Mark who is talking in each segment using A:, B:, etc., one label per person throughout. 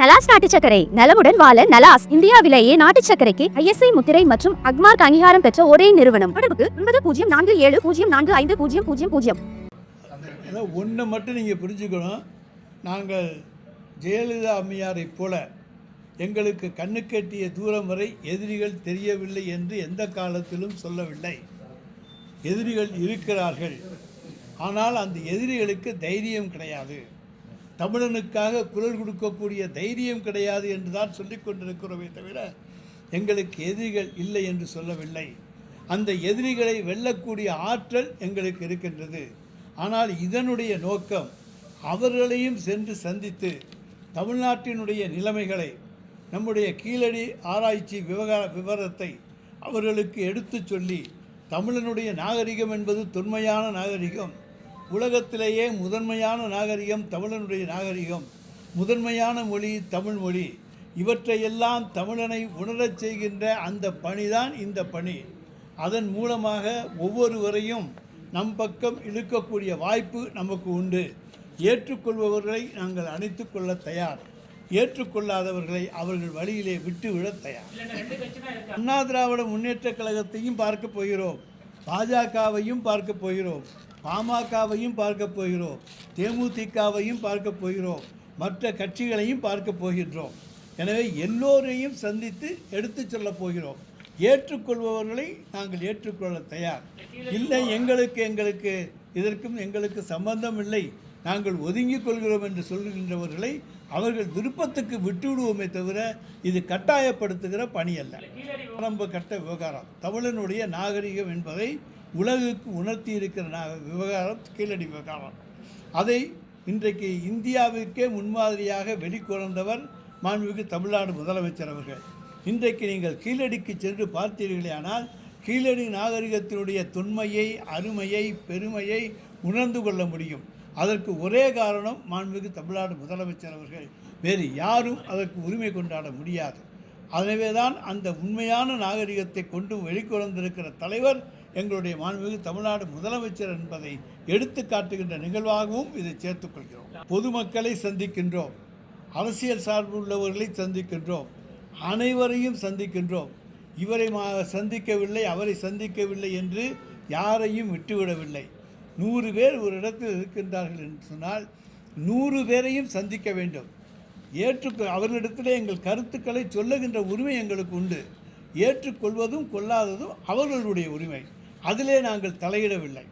A: நலாஸ் நாட்டு சக்கரை நலமுடன் வாழ நலாஸ் இந்தியாவிலேயே நாட்டு சக்கரைக்கு ஐஎஸ்ஐ முத்திரை மற்றும் அக்மார்க் அங்கீகாரம் பெற்ற ஒரே நிறுவனம். தொடர்புக்கு ஒன்பது பூஜ்ஜியம் நான்கு ஏழு பூஜ்ஜியம் நான்கு ஐந்து பூஜ்ஜியம் பூஜ்ஜியம் பூஜ்ஜியம்.
B: ஒன்று மட்டும் நீங்கள் புரிஞ்சுக்கணும். நாங்கள் ஜெயலலிதா அம்மையாரை போல எங்களுக்கு கண்ணுக்கெட்டிய தூரம் வரை எதிரிகள் தெரியவில்லை என்று எந்த காலத்திலும் சொல்லவில்லை. எதிரிகள் இருக்கிறார்கள். ஆனால் அந்த எதிரிகளுக்கு தைரியம் கிடையாது. தமிழனுக்காக குரல் கொடுக்கக்கூடிய தைரியம் கிடையாது என்று தான் சொல்லிக் கொண்டிருக்கிறோமே தவிர எங்களுக்கு எதிரிகள் இல்லை என்று சொல்லவில்லை. அந்த எதிரிகளை வெல்லக்கூடிய ஆற்றல் எங்களுக்கு இருக்கின்றது. ஆனால் இதனுடைய நோக்கம் அவர்களையும் சென்று சந்தித்து தமிழ்நாட்டினுடைய நிலைமைகளை நம்முடைய கீழடி ஆராய்ச்சி விவகார விவரத்தை அவர்களுக்கு எடுத்துச் சொல்லி தமிழனுடைய நாகரிகம் என்பது தொன்மையான நாகரிகம் உலகத்திலேயே முதன்மையான நாகரிகம் தமிழனுடைய நாகரிகம். முதன்மையான மொழி தமிழ் மொழி. இவற்றையெல்லாம் தமிழனை உணரச் செய்கின்ற அந்த பணிதான் இந்த பணி. அதன் மூலமாக ஒவ்வொருவரையும் நம் பக்கம் இழுக்கக்கூடிய வாய்ப்பு நமக்கு உண்டு. ஏற்றுக்கொள்பவர்களை நாங்கள் அணைத்து கொள்ள தயார். ஏற்றுக்கொள்ளாதவர்களை அவர்கள் வழியிலே விட்டுவிட தயார். அண்ணா திராவிட முன்னேற்றக் கழகத்தையும் பார்க்க போகிறோம். பாஜகவையும் பார்க்க போகிறோம். பாமகவையும் பார்க்க போகிறோம் தேமுதிகவையும் பார்க்க போகிறோம் மற்ற கட்சிகளையும் பார்க்க போகின்றோம். எனவே எல்லோரையும் சந்தித்து எடுத்துச் சொல்லப் போகிறோம். ஏற்றுக்கொள்பவர்களை நாங்கள் ஏற்றுக்கொள்ள தயார். இல்லை எங்களுக்கு எங்களுக்கு இதற்கும் எங்களுக்கு சம்பந்தம் இல்லை. நாங்கள் ஒதுங்கிக் கொள்கிறோம் என்று சொல்கின்றவர்களை அவர்கள் விருப்பத்துக்கு விட்டுவிடுவோமே தவிர இது கட்டாயப்படுத்துகிற பணி அல்ல ஆரம்ப கட்ட விவகாரம். தமிழனுடைய நாகரிகம் என்பதை உலகுக்கு உணர்த்தி இருக்கிற விவகாரம் கீழடி விவகாரம். அதை இன்றைக்கு இந்தியாவிற்கே முன்மாதிரியாக வெளிக்கொணர்ந்தவர் மாண்புமிகு தமிழ்நாடு முதலமைச்சர் அவர்கள். இன்றைக்கு நீங்கள் கீழடிக்கு சென்று பார்த்தீர்களேயானால் கீழடி நாகரிகத்தினுடைய தொன்மையை அருமையை பெருமையை உணர்ந்து கொள்ள முடியும். அதற்கு ஒரே காரணம் மாண்புமிகு தமிழ்நாடு முதலமைச்சர் அவர்கள். வேறு யாரும் அதற்கு உரிமை கொண்டாட முடியாது. எனவே தான் அந்த உண்மையான நாகரிகத்தை கொண்டு வெளிக்கொணர்ந்திருக்கிற தலைவர் எங்களுடைய மாண்புமிகு தமிழ்நாடு முதலமைச்சர் என்பதை எடுத்து காட்டுகின்ற நிகழ்வாகவும் இதை சேர்த்துக்கொள்கிறோம் பொதுமக்களை சந்திக்கின்றோம். அரசியல் சார்பு உள்ளவர்களை சந்திக்கின்றோம். அனைவரையும் சந்திக்கின்றோம். இவரை சந்திக்கவில்லை அவரை சந்திக்கவில்லை என்று யாரையும் விட்டுவிடவில்லை. நூறு பேர் ஒரு இடத்தில் இருக்கின்றார்கள் என்று சொன்னால் நூறு பேரையும் சந்திக்க வேண்டும். ஏற்று அவர்களிடத்திலே எங்கள் கருத்துக்களை சொல்லுகின்ற உரிமை எங்களுக்கு உண்டு. ஏற்றுக்கொள்வதும் கொள்ளாததும் அவர்களுடைய உரிமை. அதிலே நாங்கள் தலையிடவில்லை.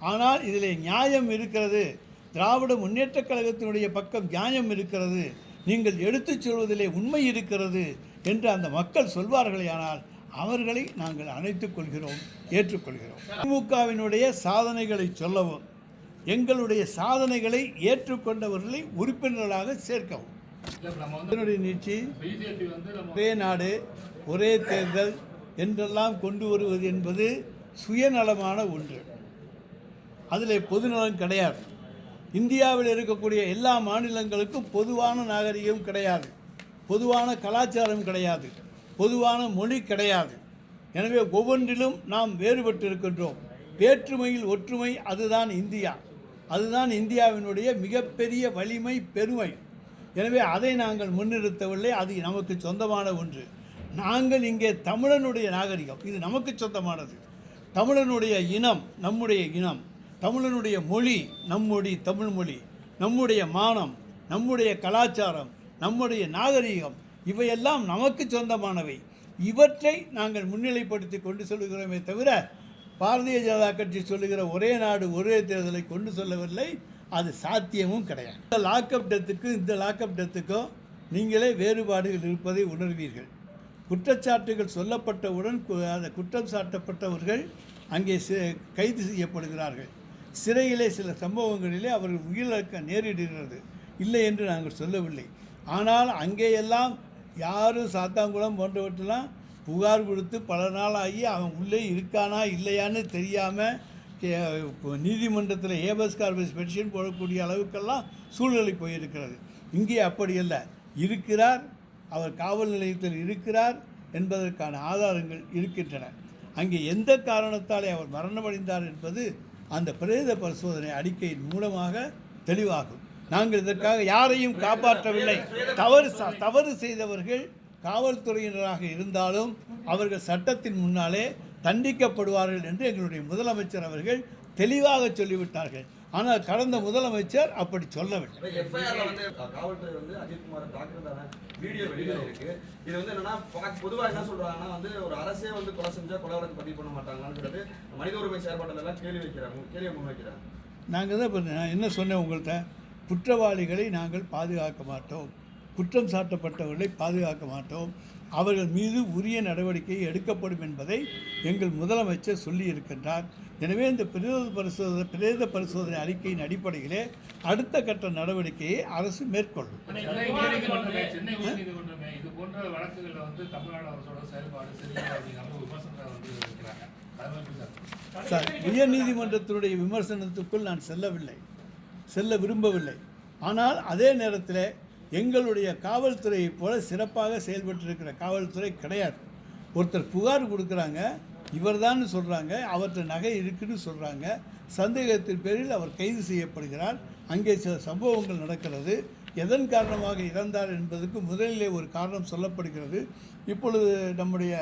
B: ஆனால் இதிலே நியாயம் இருக்கிறது. திராவிட முன்னேற்றக் கழகத்தினுடைய பக்கம் நியாயம் இருக்கிறது. நீங்கள் எடுத்துச் சொல்வதிலே உண்மை இருக்கிறது என்று அந்த மக்கள் சொல்வார்களேயானால் அவர்களை நாங்கள் அணைத்துக் கொள்கிறோம் ஏற்றுக்கொள்கிறோம். திமுகவினுடைய சாதனைகளை சொல்லவும் எங்களுடைய சாதனைகளை ஏற்றுக்கொண்டவர்களை உறுப்பினர்களாக சேர்க்கவும். இதனுடைய நீட்சி ஒரே நாடு ஒரே தேர்தல் என்றெல்லாம் கொண்டு வருவது என்பது சுயநலமான ஒன்று. அதில் பொதுநலம் கிடையாது. இந்தியாவில் இருக்கக்கூடிய எல்லா மாநிலங்களுக்கும் பொதுவான நாகரிகம் கிடையாது. பொதுவான கலாச்சாரம் கிடையாது. பொதுவான மொழி கிடையாது. எனவே ஒவ்வொன்றிலும் நாம் வேறுபட்டு இருக்கின்றோம் வேற்றுமையில் ஒற்றுமை அதுதான் இந்தியா. அதுதான் இந்தியாவினுடைய மிகப்பெரிய வலிமை பெருமை. எனவே அதை நாங்கள் முன்னிறுத்தவில்லை. அது நமக்கு சொந்தமான ஒன்று. நாங்கள் இங்கே தமிழனுடைய நாகரிகம். இது நமக்கு சொந்தமானது. தமிழனுடைய இனம் நம்முடைய இனம் தமிழனுடைய மொழி நம்முடைய தமிழ் மொழி நம்முடைய மானம் நம்முடைய கலாச்சாரம் நம்முடைய நாகரிகம் இவையெல்லாம் நமக்கு சொந்தமானவை. இவற்றை நாங்கள் முன்னிலைப்படுத்தி கொண்டு சொல்லுகிறோமே தவிர பாரதிய ஜனதா கட்சி சொல்லுகிற ஒரே நாடு ஒரே தேர்தலை கொண்டு சொல்லவில்லை. அது சாத்தியமும் கிடையாது. இந்த லாக்அப் டெத்துக்கும் இந்த லாக்அப் டெத்துக்கும் நீங்களே வேறுபாடுகள் இருப்பதை உணர்வீர்கள். குற்றச்சாட்டுகள் சொல்லப்பட்டவுடன் கு- அந்த குற்றம் சாட்டப்பட்டவர்கள் அங்கே கைது செய்யப்படுகிறார்கள். சிறையிலே சில சம்பவங்களிலே அவர்கள் உயிரிழக்க நேரிடுகிறது. இல்லை என்று நாங்கள் சொல்லவில்லை. ஆனால் அங்கேயெல்லாம் யாரும் சாத்தாங்குளம் போன்றவற்றெல்லாம் புகார் கொடுத்து பல நாளாகி அவன் உள்ளே இருக்கானா இல்லையான்னு தெரியாமல் நீதிமன்றத்தில் ஏபஸ் கார்பஸ் பெட்டிஷன் போடக்கூடிய அளவுக்கெல்லாம் சூழ்நிலை போயிருக்கிறது. இங்கே அப்படி இல்லை இருக்கிறார் அவர் காவல் நிலையத்தில் இருக்கிறார் என்பதற்கான ஆதாரங்கள் இருக்கின்றன. அங்கே எந்த காரணத்தாலே அவர் மரணமடைந்தார் என்பது அந்த பிரேத பரிசோதனை அறிக்கையின் மூலமாக தெளிவாகும். நாங்கள் இதற்காக யாரையும் காப்பாற்றவில்லை. தவறு தவறு செய்தவர்கள் காவல்துறையினராக இருந்தாலும் அவர்கள் சட்டத்தின் முன்னாலே தண்டிக்கப்படுவார்கள் என்று எங்களுடைய முதலமைச்சர் அவர்கள் தெளிவாக சொல்லிவிட்டார்கள். ஆனால் கடந்த முதலமைச்சர் அப்படி சொல்லவில்லை.
C: இது வந்து என்னன்னா பா- பொதுவா என்ன சொல்றாங்கன்னா வந்து ஒரு அரசே வந்து கொலை செஞ்சா கொலை வழக்கு பதிவு பண்ண மாட்டாங்களான்னு மனித உரிமை செயற்பாட்டில் கேள்வி வைக்கிறாங்க. கேள்வியை முன்வைக்கிறாங்க
B: நாங்கள் தான் நான் என்ன சொன்னேன் உங்கள்கிட்ட குற்றவாளிகளை நாங்கள் பாதுகாக்க மாட்டோம். குற்றம் சாட்டப்பட்டவர்களை பாதுகாக்க மாட்டோம். அவர்கள் மீது உரிய நடவடிக்கை எடுக்கப்படும் என்பதை எங்கள் முதலமைச்சர் சொல்லியிருக்கின்றார். எனவே இந்த பிரேத பரிசோதனை பிரேத பரிசோதனை அறிக்கையின் அடிப்படையிலே அடுத்த கட்ட நடவடிக்கையை அரசு மேற்கொள்ளும்.
D: சார்
B: உயர்நீதிமன்றத்தினுடைய விமர்சனத்துக்குள் நான் செல்லவில்லை. செல்ல விரும்பவில்லை. ஆனால் அதே நேரத்தில் எங்களுடைய காவல்துறையைப் போல சிறப்பாக செயல்பட்டிருக்கிற காவல்துறை கிடையாது. ஒருத்தர் புகார் கொடுக்குறாங்க இவர்தான் சொல்கிறாங்க அவர்கிட்ட நகை இருக்குன்னு சொல்கிறாங்க சந்தேகத்தின் பேரில் அவர் கைது செய்யப்படுகிறார். அங்கே சில சம்பவங்கள் நடக்கிறது. எதன் காரணமாக இறந்தார் என்பதற்கு முதலிலே ஒரு காரணம் சொல்லப்படுகிறது. இப்பொழுது நம்முடைய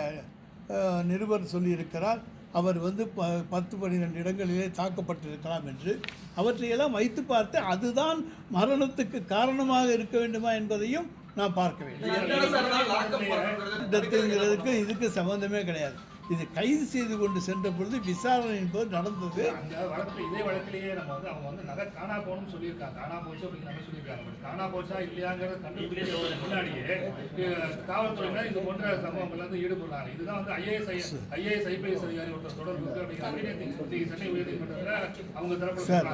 B: நிருபர் சொல்லியிருக்கிறார் அவர் வந்து ப பத்து பன்னிரெண்டு இடங்களிலே தாக்கப்பட்டிருக்கலாம் என்று அவற்றையெல்லாம் வைத்து பார்த்து அதுதான் மரணத்துக்கு காரணமாக இருக்க வேண்டுமா என்பதையும் நான் பார்க்க வேண்டும் இதுக்கு சம்பந்தமே கிடையாது. இது கைது செய்து கொண்டு சென்ற பொழுது விசாரணை என்பது நடந்தது.
D: அந்த வழக்கு இதே வழக்கிலேயே நம்ம வந்து அவங்க வந்து நகை காணா போகணும்னு சொல்லியிருக்காங்க. காணா போச்சு மாதிரி சொல்லியிருக்காங்க. காணா போச்சா இல்லையாங்கிறத கண்டுபிடிக்கிறதுக்கு முன்னாடியே காவல்துறையினர் இது போன்ற சம்பவங்கள்ல வந்து ஈடுபடுறாங்க. இதுதான் வந்து ஐஏஎஸ் ஐஏஎஸ் ஐபிஎஸ் அதிகாரி ஒருத்தர் தொடர்பு மாதிரி சென்னை உயர்நீதிமன்றத்தில் அவங்க தரப்புல
B: சார்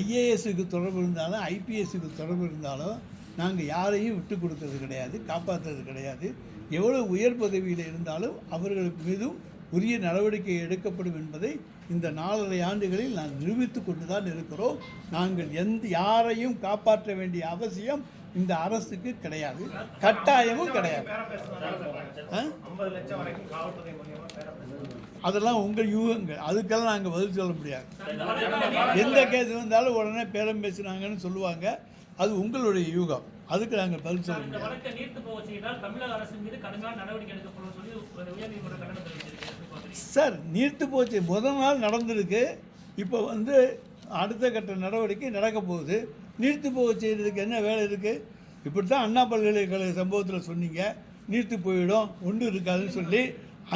B: ஐஏஎஸ்க்கு தொடர்பு இருந்தாலும் ஐபிஎஸ்க்கு தொடர்பு இருந்தாலும் நாங்கள் யாரையும் விட்டு கொடுக்கறது கிடையாது காப்பாற்றுறது கிடையாது. எவ்வளோ உயர் பதவியில் இருந்தாலும் அவர்களுக்கு மீதும் உரிய நடவடிக்கை எடுக்கப்படும் என்பதை இந்த நாலரை ஆண்டுகளில் நான் நிரூபித்து கொண்டு தான் இருக்கிறோம். நாங்கள் எந்த யாரையும் காப்பாற்ற வேண்டிய அவசியம் இந்த அரசுக்கு கிடையாது. கட்டாயமும் கிடையாது. ஆ? அதெல்லாம் உங்கள் யூகங்கள். அதுக்கெல்லாம் நாங்கள் பதில் சொல்ல முடியாது. எந்த கேஸ் வந்தாலும் உடனே பேரம் பேசுனாங்கன்னு சொல்லுவாங்க. அது உங்களுடைய யூகம். அதுக்கு நாங்கள் பதில் சொல்ல முடியாது? சார் நீர்த்து போச்சு. முதல் நாள் நடந்திருக்கு. இப்போ வந்து அடுத்த கட்ட நடவடிக்கை நடக்க போகுது. நீர்த்து போக செய்கிறதுக்கு என்ன வேலை இருக்குது இப்படி தான் அண்ணா பல்கலைக்கழக சம்பவத்தில் சொன்னீங்க. நீர்த்து போயிடும் ஒன்றும் இருக்காதுன்னு சொல்லி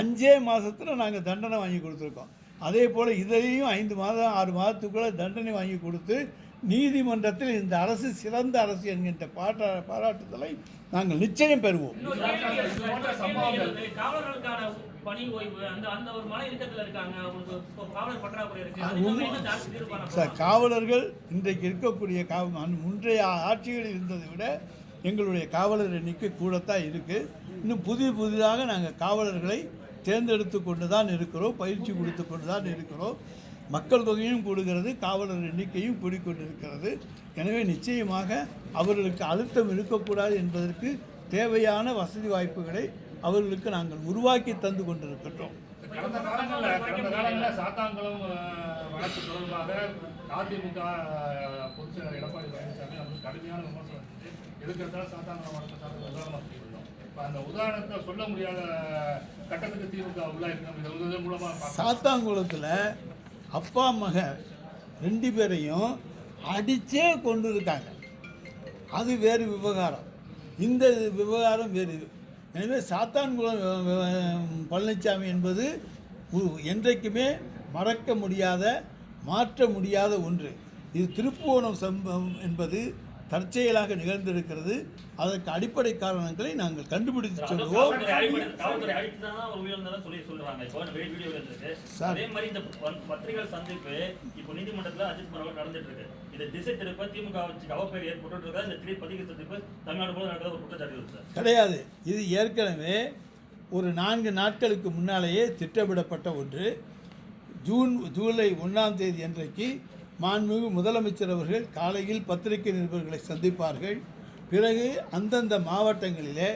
B: அஞ்சே மாதத்தில் நாங்கள் தண்டனை வாங்கி கொடுத்துருக்கோம். அதே போல் இதையும் ஐந்து மாதம் ஆறு மாதத்துக்குள்ளே தண்டனை வாங்கி கொடுத்து நீதிமன்றத்தில் இந்த அரசு சிறந்த அரசு என்கின்ற பாட்டா பாராட்டுதலை நாங்கள் நிச்சயம் பெறுவோம். சார் காவலர்கள் இன்றைக்கு இருக்கக்கூடிய முந்தைய ஆட்சிகளில் இருந்ததை விட எங்களுடைய காவலர் எண்ணிக்கை கூடத்தான் இருக்குது இன்னும் புதிய புதிதாக நாங்கள் காவலர்களை தேர்ந்தெடுத்து கொண்டு தான் இருக்கிறோம் பயிற்சி கொடுத்து கொண்டு தான் இருக்கிறோம். மக்கள் தொகையும் கூடுகிறது காவலர் எண்ணிக்கையும் கூடிக்கொண்டிருக்கிறது. எனவே நிச்சயமாக அவர்களுக்கு அழுத்தம் இருக்கக்கூடாது என்பதற்கு தேவையான வசதி வாய்ப்புகளை அவர்களுக்கு நாங்கள் உருவாக்கி தந்து கொண்டிருக்கின்றோம்.
D: கடந்த காலங்கள்ல கடந்த காலங்கள்ல சாத்தான்குளம் அஹ், வழக்கு தொடர்பாக அதிமுக அஹ், பொதுச் செயலர் எடப்பாடி பழனிசாமி வந்து கடுமையான விமர்சனம் செஞ்சு எதுக்கு எடுத்தாலும் சாத்தான்குளம் வழக்கு சார்ந்த உதாரணம் சொல்லியிருந்தோம் இப்போ அந்த உதாரணத்தை சொல்ல முடியாத கட்டத்துக்கு திமுக உள்ளாயிருக்கோம் இதை வந்து மூலமா பார்க்கலாம்.
B: சாத்தாங்குளத்தில் அப்பா மக ரெண்டு பேரையும் அடித்தே கொண்டு இருக்காங்க அது வேறு விவகாரம். இந்த விவகாரம் வேறு. எனவே சாத்தான்குளம் பழனிசாமி என்பது என்றைக்குமே மறக்க முடியாத மாற்ற முடியாத ஒன்று. இது திருப்புவனம் சம்பவம் என்பது தற்செயலாக நிகழ்ந்திருக்கிறது. அதற்கு அடிப்படை காரணங்களை நாங்கள் கண்டுபிடித்து சொல்லுவோம் சார். கிடையாது. இது ஏற்கனவே ஒரு நான்கு நாட்களுக்கு முன்னாலேயே திட்டமிடப்பட்ட ஒன்று. ஜூன் ஜூலை ஒன்றாம் தேதி அன்றைக்கு மாண்புமிகு முதலமைச்சர் அவர்கள் காலையில் பத்திரிகை நிருபர்களை சந்திப்பார்கள். பிறகு அந்தந்த மாவட்டங்களிலே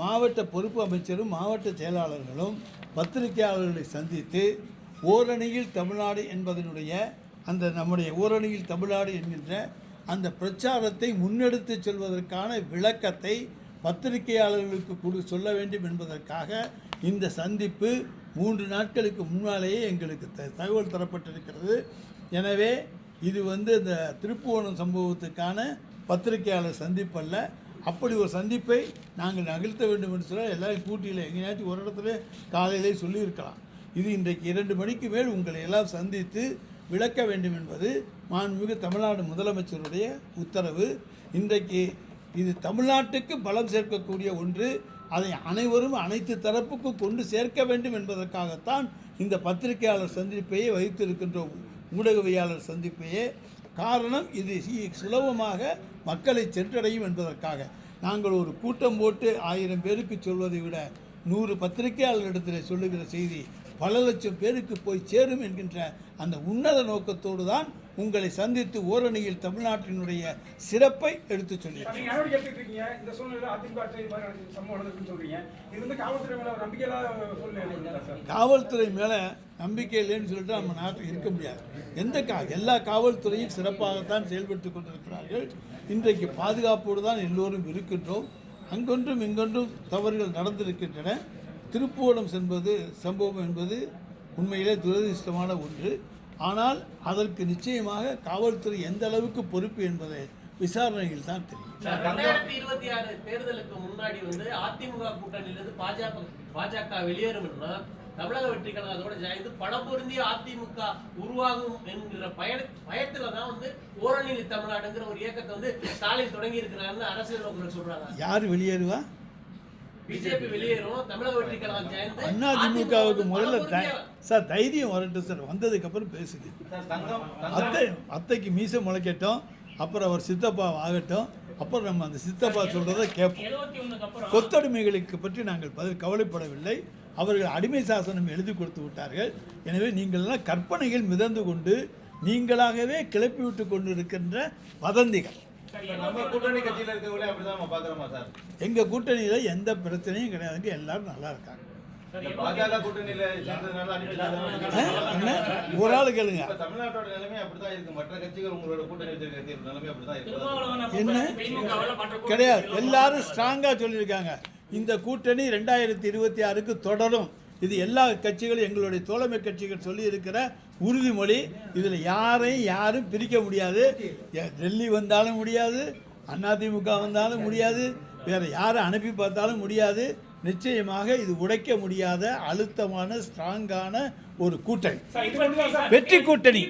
B: மாவட்ட பொறுப்பு அமைச்சரும் மாவட்ட செயலாளர்களும் பத்திரிகையாளர்களை சந்தித்து ஓரணியில் தமிழ்நாடு என்பதனுடைய அந்த நம்முடைய ஓரணியில் தமிழ்நாடு என்கின்ற அந்த பிரச்சாரத்தை முன்னெடுத்து செல்வதற்கான விளக்கத்தை பத்திரிகையாளர்களுக்கு கொடு சொல்ல வேண்டும் என்பதற்காக இந்த சந்திப்பு மூன்று நாட்களுக்கு முன்னாலேயே எங்களுக்கு த தகவல் தரப்பட்டிருக்கிறது. எனவே இது வந்து இந்த திருப்புவனம் சம்பவத்துக்கான பத்திரிகையாளர் சந்திப்பல்ல அப்படி ஒரு சந்திப்பை நாங்கள் நகர்த்த வேண்டும் என்று சொல்ல எல்லாரும் கூட்டியில் எங்கேயாச்சும் ஒரு இடத்துல காலையிலே சொல்லியிருக்கலாம். இது இன்றைக்கு இரண்டு மணிக்கு மேல் உங்களை எல்லாம் சந்தித்து விளக்க வேண்டும் என்பது மாண்புமிகு தமிழ்நாடு முதலமைச்சருடைய உத்தரவு. இன்றைக்கு இது தமிழ்நாட்டுக்கு பலம் சேர்க்கக்கூடிய ஒன்று. அதை அனைவரும் அனைத்து தரப்புக்கும் கொண்டு சேர்க்க வேண்டும் என்பதற்காகத்தான் இந்த பத்திரிகையாளர் சந்திப்பையே வைத்திருக்கின்றோம். ஊடகவியாளர் சந்திப்பையே காரணம் இது. சுலபமாக மக்களை சென்றடையும் என்பதற்காக. நாங்கள் ஒரு கூட்டம் போட்டு ஆயிரம் பேருக்கு சொல்வதை விட நூறு பத்திரிகையாளர்களிடத்தில் சொல்லுகிற செய்தி பல லட்சம் பேருக்கு போய் சேரும் என்கின்ற அந்த உன்னத நோக்கத்தோடு தான் உங்களை சந்தித்து ஓரணியில் தமிழ்நாட்டினுடைய சிறப்பை
E: இது வந்து காவல்துறை மேல
B: நம்பிக்கை இல்லைன்னு சொல்லிட்டு நம்ம நாட்டில் இருக்க முடியாது. எந்த கா எல்லா காவல்துறையும் சிறப்பாகத்தான் செயல்பட்டு கொண்டிருக்கிறார்கள். இன்றைக்கு பாதுகாப்போடு தான் எல்லோரும் இருக்கின்றோம். அங்கொன்றும் இங்கொன்றும் தவறுகள் நடந்திருக்கின்றன. திருப்புவனம் என்பது சம்பவம் என்பது உண்மையிலே துரதிர்ஷ்டமான ஒன்று. ஆனால் அதற்கு நிச்சயமாக காவல்துறை எந்த அளவுக்கு பொறுப்பு என்பதை விசாரணையில் தான் தெரியும்.
F: ரெண்டாயிரத்தி இருபத்தி ஆறு தேர்தலுக்கு முன்னாடி வந்து அதிமுக கூட்டணியிலிருந்து பாஜக பாஜக வெளியேறும்னா தமிழக வெற்றி கழகம் அதோட சேர்ந்து பணம் பொருந்திய அதிமுக உருவாகும் என்கிற பய பயத்துல தான் வந்து ஓரணிலி தமிழ்நாடுங்கிற ஒரு இயக்கத்தை வந்து ஸ்டாலின் தொடங்கி இருக்கிறாருன்னு அரசியல் சொல்றாங்க.
B: யார் வெளியேறுவா
F: பிஜேபி வெளியேறும் தமிழக வெற்றி கழகம் சேர்ந்து
B: அண்ணா திமுகவுக்கு முதல்ல சார் தைரியம் வரட்டும் சார். வந்ததுக்கப்புறம் பேசுங்க. அத்தை அத்தைக்கு மீசை முளைக்கட்டும். அப்புறம் அவர் சித்தப்பா ஆகட்டும். அப்புறம் நம்ம அந்த சித்தப்பா சொல்கிறத கேட்போம். கொத்தடிமைகளுக்கு பற்றி நாங்கள் பதில் கவலைப்படவில்லை. அவர்கள் அடிமை சாசனம் எழுதி கொடுத்து விட்டார்கள். எனவே நீங்கள்லாம் கற்பனைகள் மிதந்து கொண்டு நீங்களாகவே கிளப்பி விட்டு கொண்டு இருக்கின்ற வதந்திகள்.
G: சரி,
C: நம்ம கூட்டணி கட்சியில இருக்கவங்களே அப்படிதான் நம்ம பாக்குறோமா சார்?
B: எங்கள் கூட்டணியில் எந்த பிரச்சனையும் கிடையாதுங்க எல்லாரும் நல்லா இருக்காங்க. ஒரு ஆள் கேளுங்க. என்ன? கிடையாது. எல்லாரும் ஸ்ட்ராங்காக சொல்லியிருக்காங்க. இந்த கூட்டணி ரெண்டாயிரத்தி இருபத்தி ஆறுக்கு தொடரும். இது எல்லா கட்சிகளும் எங்களுடைய தோழமை கட்சிகள் சொல்லியிருக்கிற உறுதிமொழி. இதில் யாரையும் யாரும் பிரிக்க முடியாது. டெல்லி வந்தாலும் முடியாது அதிமுக வந்தாலும் முடியாது வேறு யாரை அனுப்பி பார்த்தாலும் முடியாது. நிச்சயமாக இது உடைக்க முடியாத அழுத்தமான ஸ்ட்ராங்கான ஒரு கூட்டணி.
G: சார், இது வந்து சார்,
B: வெற்றி கூட்டணி.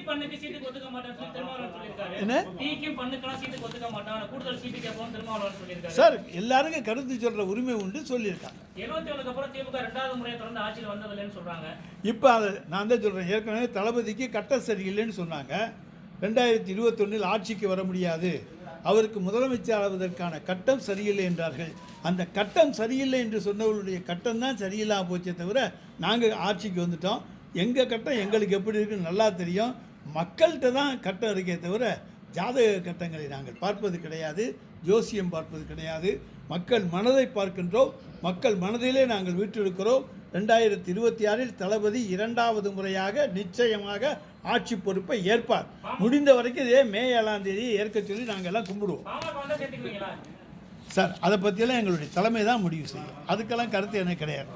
B: சார் எல்லாருக்கும் கருத்து சொல்கிற உரிமை உண்டு சொல்லியிருக்காங்க.
G: 71 அப்புறம் திமுக ரெண்டாவது முறையை தொடர்ந்து ஆட்சியில் வந்ததில்லைன்னு சொல்றாங்க.
B: இப்போ அதை நான் தான் சொல்கிறேன் ஏற்கனவே தளபதிக்கு கட்ட சரியில்லைன்னு சொன்னாங்க. ரெண்டாயிரத்தி இருபத்தொன்னில் ஆட்சிக்கு வர முடியாது. அவருக்கு முதலமைச்சர் ஆவதற்கான கட்டம் சரியில்லை என்றார்கள். அந்த கட்டம் சரியில்லை என்று சொன்னவர்களுடைய கட்டம் தான் சரியில்லாம போச்சே தவிர நாங்கள் ஆட்சிக்கு வந்துட்டோம். எங்கள் கட்டம் எங்களுக்கு எப்படி இருக்குன்னு நல்லா தெரியும். மக்கள்கிட்ட தான் கட்டம் இருக்கே தவிர ஜாதக கட்டங்களை நாங்கள் பார்ப்பது கிடையாது. ஜோசியம் பார்ப்பது கிடையாது. மக்கள் மனதை பார்க்கின்றோம். மக்கள் மனதிலே நாங்கள் வீற்றிருக்கிறோம். ரெண்டாயிரத்தி இருபத்தி ஆறில் தளபதி இரண்டாவது முறையாக நிச்சயமாக ஆட்சி பொறுப்பை ஏற்பார். முடிந்த வரைக்கும் இதே மே ஏழாம் தேதி ஏற்க சொல்லி நாங்கள் எல்லாம் கும்பிடுவோம். சார் அதை பற்றியெல்லாம் எங்களுடைய தலைமை தான் முடிவு செய்யும். அதுக்கெல்லாம் கருத்து எனக்கு கிடையாது.